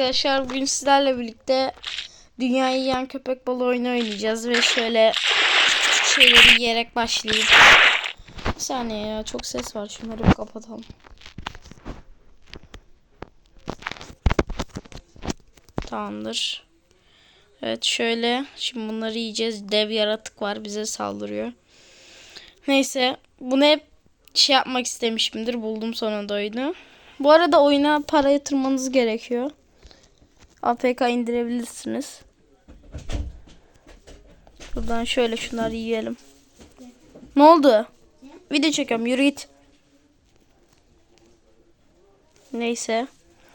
arkadaşlar bugün sizlerle birlikte dünyayı yiyen köpek balığı oyunu oynayacağız ve şöyle küçük şeyleri yiyerek başlayayım. Bir saniye ya çok ses var şunları bir kapatalım. Tamamdır. Evet şöyle şimdi bunları yiyeceğiz. Dev yaratık var bize saldırıyor. Neyse bunu hep şey yapmak istemişimdir. Buldum sonunda oyunu. Bu arada oyuna para yatırmanız gerekiyor. APK indirebilirsiniz. Buradan şöyle şunları yiyelim. Ne oldu? Video çekiyorum yürü git. Neyse.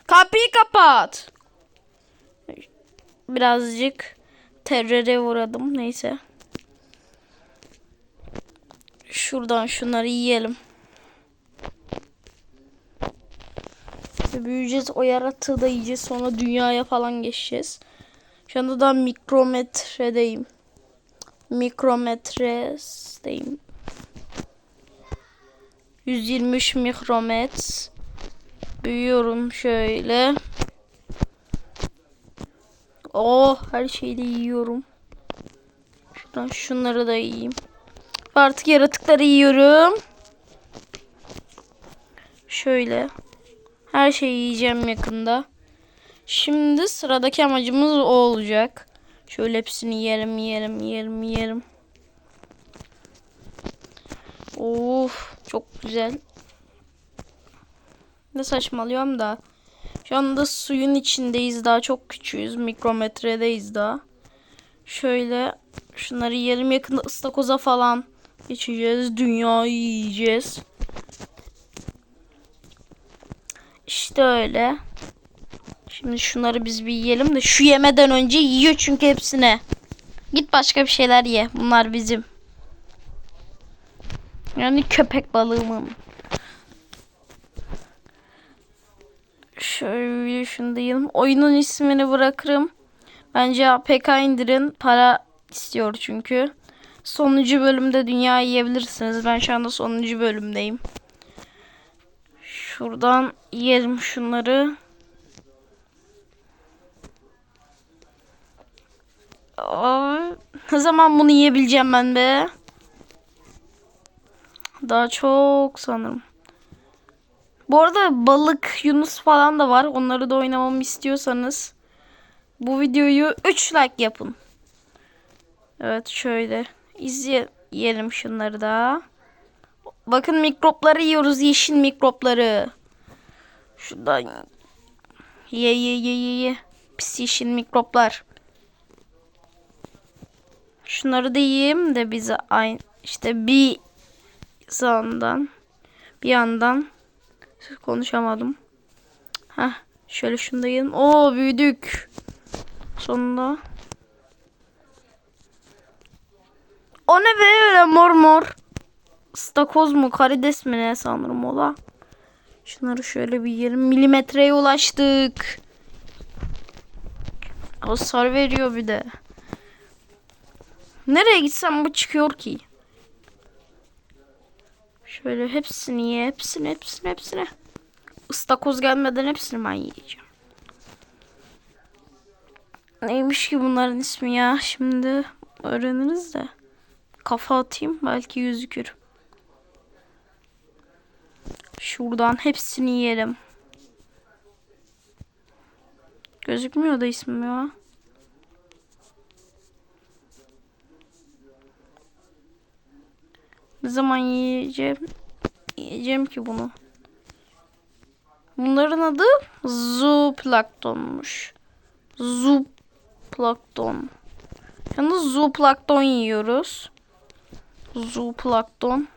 Kapıyı kapat. Birazcık teröre uğradım. Neyse. Şuradan şunları yiyelim. Ve büyüyeceğiz. O yaratığı da yiyeceğiz. Sonra dünyaya falan geçeceğiz. Şu anda da mikrometredeyim. Mikrometredeyim. 123 mikromet. Büyüyorum şöyle. Oh her şeyi de yiyorum. Şuradan şunları da yiyeyim. Artık yaratıkları yiyorum. Şöyle. Her şeyi yiyeceğim yakında. Şimdi sıradaki amacımız o olacak. Şöyle hepsini yerim, yerim, yerim, yerim. Of, çok güzel. Ne saçmalıyorum da. Şu anda suyun içindeyiz daha çok küçüğüz. Mikrometredeyiz daha. Şöyle şunları yerim yakında ıstakoza falan geçeceğiz. Dünyayı yiyeceğiz. İşte öyle. Şimdi şunları biz bir yiyelim de şu yemeden önce yiyor çünkü hepsine. Git başka bir şeyler ye. Bunlar bizim. Yani köpek balığımın. Şöyle şunu da yiyelim. Oyunun ismini bırakırım. Bence APK indirin. Para istiyor çünkü. Sonuncu bölümde dünya yiyebilirsiniz. Ben şu anda sonuncu bölümdeyim. Şuradan yiyelim şunları. Aa, ne zaman bunu yiyebileceğim ben be? Daha çok sanırım. Bu arada balık, yunus falan da var. Onları da oynamamı istiyorsanız bu videoyu 3 like yapın. Evet şöyle izleyelim şunları da. Bakın mikropları yiyoruz. Yeşil mikropları. Şuradan ye ye ye ye ye. Pis yeşil mikroplar. Şunları da yiyeyim de bize aynı işte bir yandan bir yandan konuşamadım. Ha şöyle şunu da yiyelim. Oo büyüdük. Sonunda. O ne be öyle mor mor. Stakoz mu karides mi ne sanırım ola. Şunları şöyle bir yiyelim. Milimetreye ulaştık. Hasar veriyor bir de. Nereye gitsem bu çıkıyor ki. Şöyle hepsini ye. Hepsini hepsini hepsini. Istakoz gelmeden hepsini ben yiyeceğim. Neymiş ki bunların ismi ya. Şimdi öğreniriz de. Kafa atayım belki gözükür. Şuradan hepsini yerim. Gözükmüyor da ismim ya. Ne zaman yiyeceğim? Yiyeceğim ki bunu. Bunların adı zooplanktonmuş. Zooplankton. Yalnız zooplankton yiyoruz. Zooplankton.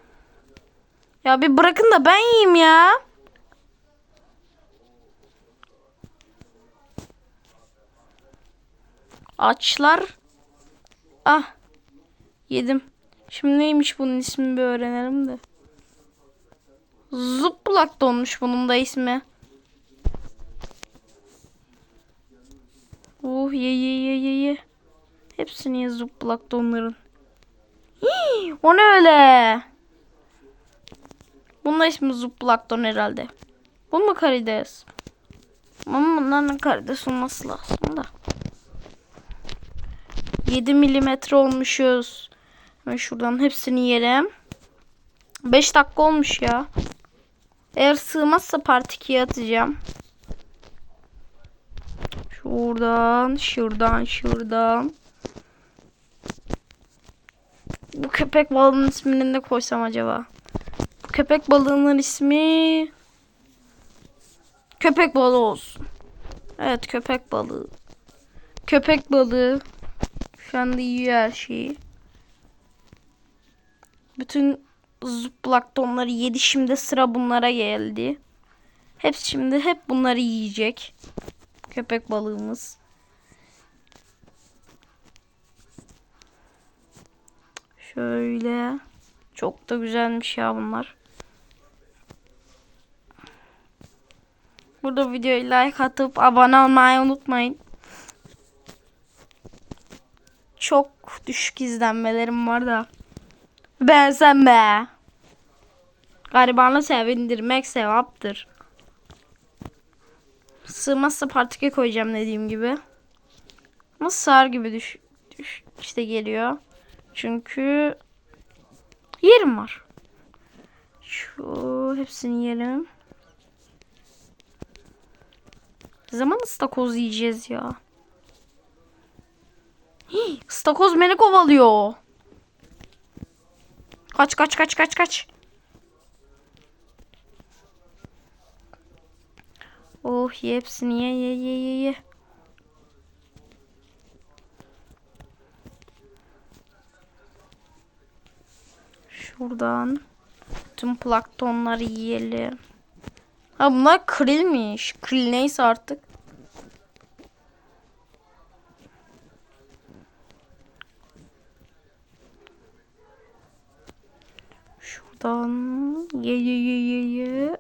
Ya bir bırakın da ben yiyeyim ya. Açlar. Ah. Yedim. Şimdi neymiş bunun ismini bir öğrenelim de. Zıplak donmuş bunun da ismi. Oh ye ye ye ye ye. Hepsini ye zıplak donların. Hii, o ne öyle? Bunun ismi zıplak don herhalde. Bu mu karides? Ama bunların karides olması lazım da. 7 milimetre olmuşuz. Hemen şuradan hepsini yiyelim. 5 dakika olmuş ya. Eğer sığmazsa part 2'ye atacağım. Şuradan, şuradan, şuradan. Bu köpek balığının ismini ne koysam acaba? Köpek balığının ismi köpek balığı olsun. Evet köpek balığı. Köpek balığı şu anda yiyor her şeyi. Bütün zıplaktonları yedi şimdi sıra bunlara geldi. Hep şimdi hep bunları yiyecek. Köpek balığımız. Şöyle. Çok da güzelmiş ya bunlar. Burada videoyu like atıp abone olmayı unutmayın. Çok düşük izlenmelerim var da. Ben sen be. Garibanı sevindirmek sevaptır. Sığmazsa partike koyacağım dediğim gibi. Ama sığar gibi düş, düş işte geliyor. Çünkü yerim var. Şu hepsini yerim. Ne zaman ıstakoz yiyeceğiz ya? Hii, ıstakoz beni kovalıyor. Kaç kaç kaç kaç kaç. Oh ye hepsini ye ye ye ye ye. Şuradan tüm planktonları yiyelim. Ha bunlar krilmiş. Kril neyse artık. Şuradan ye ye ye ye ye.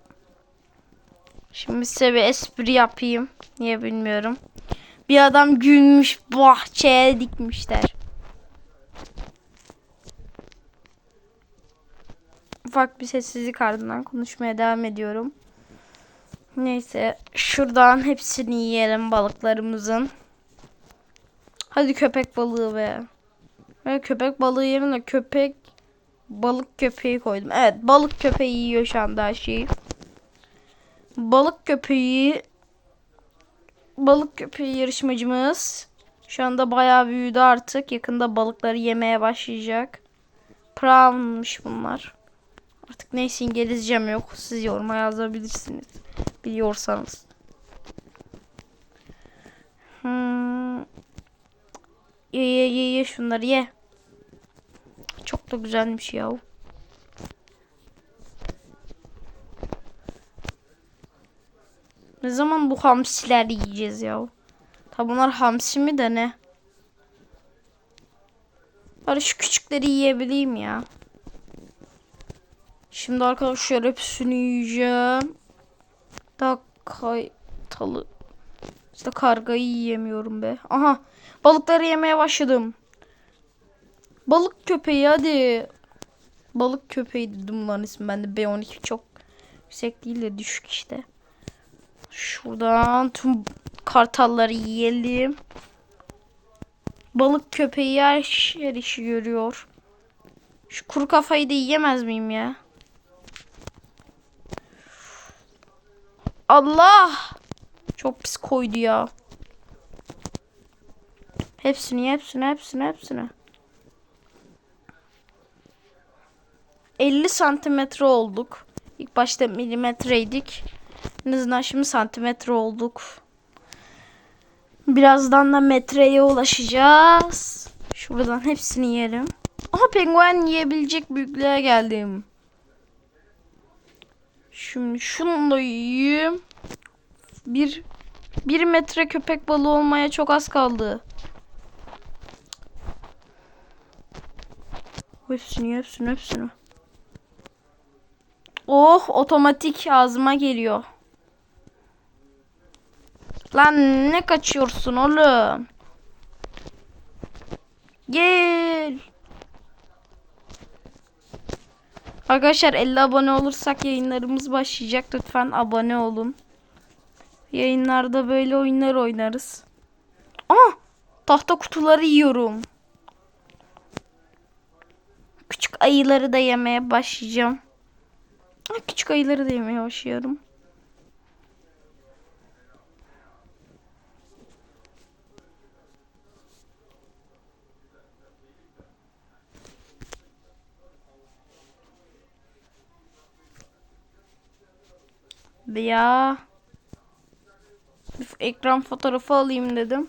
Şimdi size bir espri yapayım. Niye bilmiyorum. Bir adam gülmüş bahçeye dikmişler. Ufak bir sessizlik ardından konuşmaya devam ediyorum. Neyse şuradan hepsini yiyelim balıklarımızın. Hadi köpek balığı be. Ve köpek balığı yerine köpek balık köpeği koydum. Evet balık köpeği yiyor şu anda her şeyi. Balık köpeği balık köpeği yarışmacımız şu anda bayağı büyüdü artık. Yakında balıkları yemeye başlayacak. Prawn'mış bunlar. Artık neyse İngilizcem yok. Siz yoruma yazabilirsiniz. Biliyorsanız. Hmm. Ye ye ye şunları ye. Çok da güzelmiş ya. Ne zaman bu hamsileri yiyeceğiz ya? Tabi bunlar hamsi mi de ne? Bari şu küçükleri yiyebileyim ya. Şimdi arkadaşlar hepsini yiyeceğim. Daha kaytalı. İşte kargayı yiyemiyorum be. Aha balıkları yemeye başladım. Balık köpeği hadi. Balık köpeği dedim bunların ismi. Bende B12 çok yüksek değil de düşük işte. Şuradan tüm kartalları yiyelim. Balık köpeği her, her işi görüyor. Şu kuru kafayı da yiyemez miyim ya? Allah! Çok pis koydu ya. Hepsini, hepsini, hepsini, hepsini. 50 santimetre olduk. İlk başta milimetreydik. En azından şimdi santimetre olduk. Birazdan da metreye ulaşacağız. Şuradan hepsini yerim. Aha penguen yiyebilecek büyüklüğe geldim. Şimdi şunu yiyeyim. Bir, bir metre köpek balığı olmaya çok az kaldı. Hepsini hepsini hepsini. Oh otomatik ağzıma geliyor. Lan ne kaçıyorsun oğlum? Gel. Arkadaşlar 50 abone olursak yayınlarımız başlayacak. Lütfen abone olun. Yayınlarda böyle oyunlar oynarız. Aa! Tahta kutuları yiyorum. Küçük ayıları da yemeye başlayacağım. Küçük ayıları da yemeye başlıyorum. Ya bir ekran fotoğrafı alayım dedim.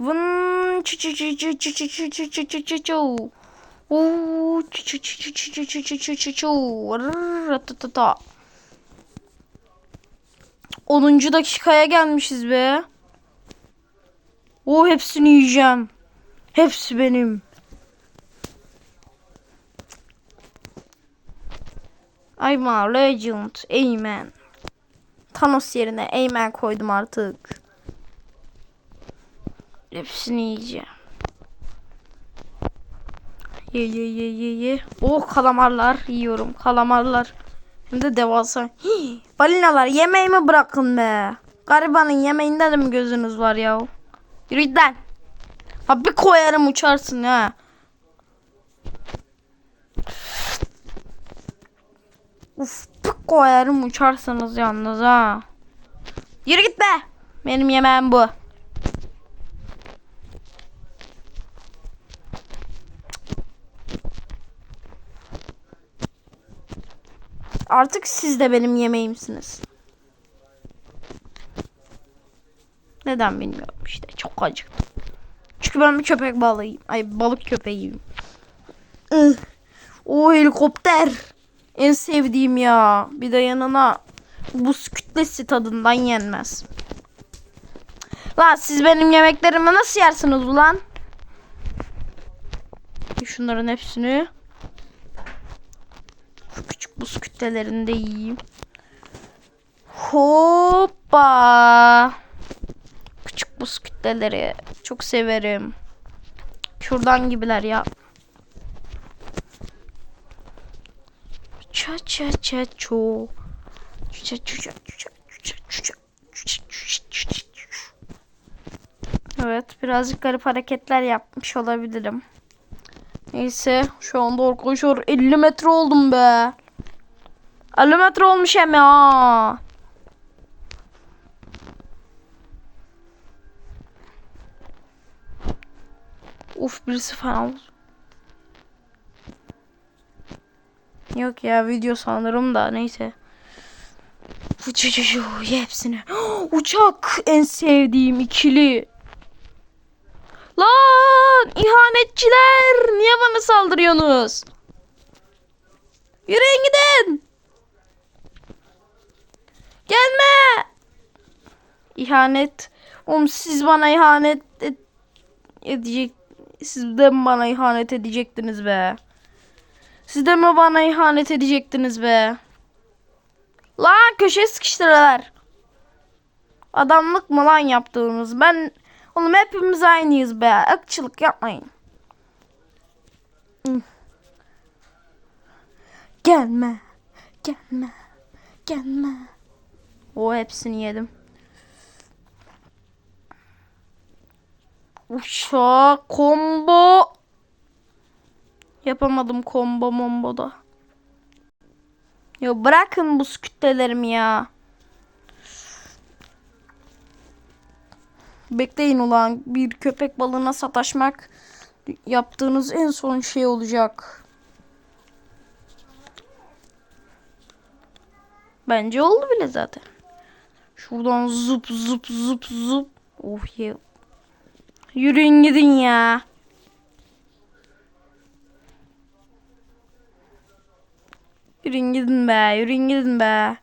Vın çı çı çı çı çı çı çı çı çı çı çı çı. Oo, çı çı çı çı çı çı çı çı çı çı çı. Rrrratatata. 10. dakikaya gelmişiz be. O hepsini yiyeceğim. Hepsi benim. I'm a legend. Amen. Thanos yerine Amen koydum artık. Hepsini yiyeceğim. Ye ye ye ye. Oh kalamarlar yiyorum. Kalamarlar. Hem de devasa. Hii, balinalar yemeğimi bırakın be. Garibanın yemeğinde de mi gözünüz var ya? Yürü lan. Ha bir koyarım uçarsın ha. Uf bir koyarım uçarsınız yalnız ha. Yürü git be. Benim yemeğim bu. Artık siz de benim yemeğimsiniz. Neden bilmiyorum işte. Çok acıktım. Çünkü ben bir köpek balığıyım. Ay balık köpeğiyim. O helikopter. En sevdiğim ya. Bir de yanına buz kütlesi tadından yenmez. Lan siz benim yemeklerimi nasıl yersiniz ulan? Şunların hepsini şu küçük buz kütlelerini de yiyeyim. Hoppa. Küçük buz kütleleri çok severim. Şuradan gibiler ya. Ça ça ça ço. Ça ça Evet birazcık garip hareketler yapmış olabilirim. Neyse şu anda arkadaşlar 50 metre oldum be. 50 metre olmuş hem ya. Uf birisi falan. Yok ya video sanırım da neyse. Hepsini. Uçak en sevdiğim ikili. Lan ihanetçiler niye bana saldırıyorsunuz? Yürüyün gidin. Gelme. İhanet. Oğlum siz bana ihanet et- edecek. Siz de bana ihanet edecektiniz be? Siz de mi bana ihanet edecektiniz be? Lan köşeye sıkıştırırlar. Adamlık mı lan yaptığınız? Ben oğlum hepimiz aynıyız be. Akçılık yapmayın. Hı. Gelme. Gelme. Gelme. O hepsini yedim. Uşak combo. Yapamadım combo mombo da. Ya bırakın bu kütlelerimi ya. Bekleyin ulan bir köpek balığına sataşmak yaptığınız en son şey olacak. Bence oldu bile zaten. Şuradan zup zup zup zup. Oh ya. Yürüyün gidin ya. Yürüyün gidin be. Yürüyün gidin be.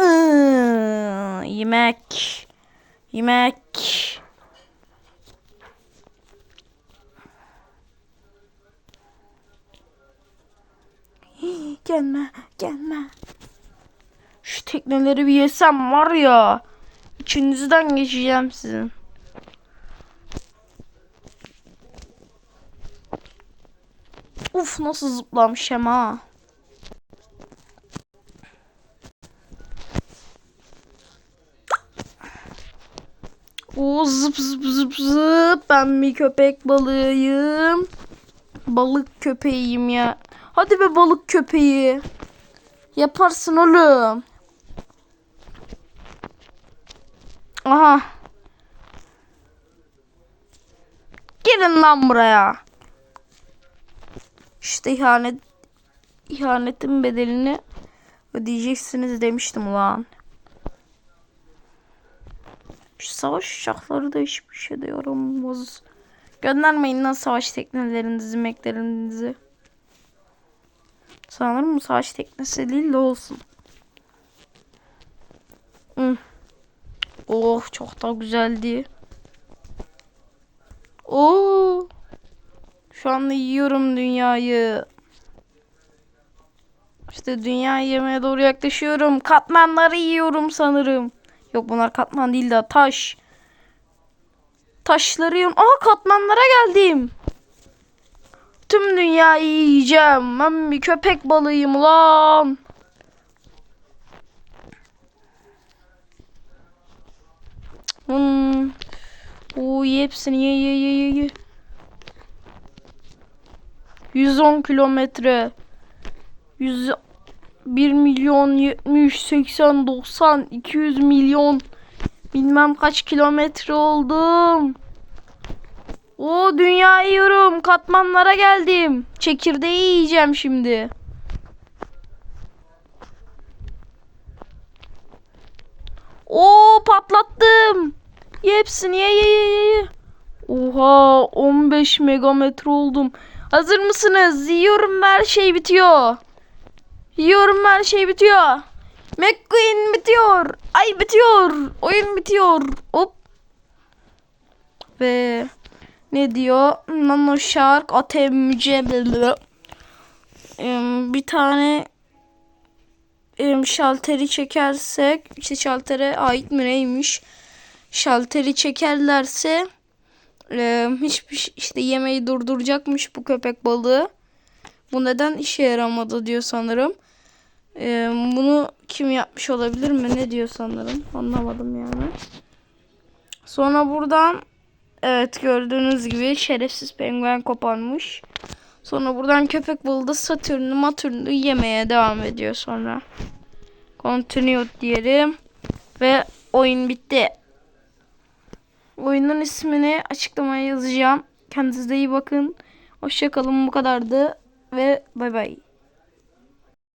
Iıı, yemek. Yemek. Gelme, gelme. Şu tekneleri bir yesem var ya. İçinizden geçeceğim sizin. Nasıl zıplamış hem ha. O zıp zıp zıp zıp. Ben bir köpek balığıyım. Balık köpeğiyim ya. Hadi be balık köpeği. Yaparsın oğlum. Aha. Gelin lan buraya. İşte ihanet ihanetin bedelini ödeyeceksiniz demiştim ulan. Şu savaş uçakları da hiçbir şey de yaramaz. Göndermeyin lan savaş teknelerinizi, meklerinizi. Sanırım savaş teknesi değil de olsun. Hı. Oh çok da güzeldi. Oo. Şu anda yiyorum dünyayı. İşte dünyayı yemeye doğru yaklaşıyorum. Katmanları yiyorum sanırım. Yok bunlar katman değil de taş. Taşları yiyorum. Aa katmanlara geldim. Tüm dünyayı yiyeceğim. Ben bir köpek balığıyım lan. Hmm. Oo, hepsini ye ye ye ye ye. 110 kilometre. 100 1 milyon 70 80 90 200 milyon bilmem kaç kilometre oldum. O dünyayı yiyorum. Katmanlara geldim. Çekirdeği yiyeceğim şimdi. Oo patlattım. Ye hepsini ye ye ye, ye. Oha 15 megametre oldum. Hazır mısınız? Yiyorum her şey bitiyor. Yiyorum her şey bitiyor. McQueen bitiyor. Ay bitiyor. Oyun bitiyor. Hop. Ve ne diyor? Nano Shark ATMC bir tane şalteri çekersek işte şaltere ait mi neymiş? Şalteri çekerlerse e, hiçbir işte yemeği durduracakmış bu köpek balığı. Bu neden işe yaramadı diyor sanırım. E, bunu kim yapmış olabilir mi? Ne diyor sanırım? Anlamadım yani. Sonra buradan evet gördüğünüz gibi şerefsiz penguen koparmış. Sonra buradan köpek balığı da Satürn'ü Matürn'ü yemeye devam ediyor sonra. Continue diyelim. Ve oyun bitti. Oyunun ismini açıklamaya yazacağım. Kendinize iyi bakın. Hoşçakalın bu kadardı. Ve bay bay.